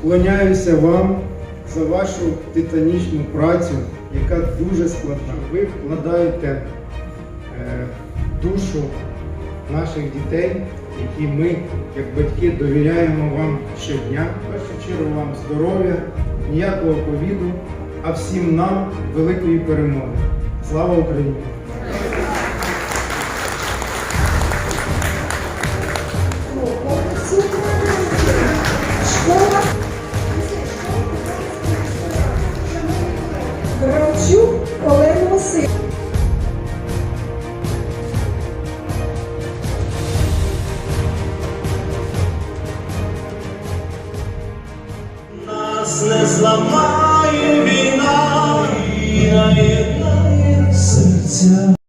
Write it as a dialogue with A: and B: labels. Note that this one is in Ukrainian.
A: вклоняюся вам за вашу титанічну працю, яка дуже складна. Ви вкладаєте е, душу наших дітей, які ми, як батьки, довіряємо вам щодня. В першу чергу вам здоров'я, ніякого ковіду, а всім нам великої перемоги. Слава Україні!
B: Гравчук Олег Василь.
C: Нас не зламає війна і наєднає серця.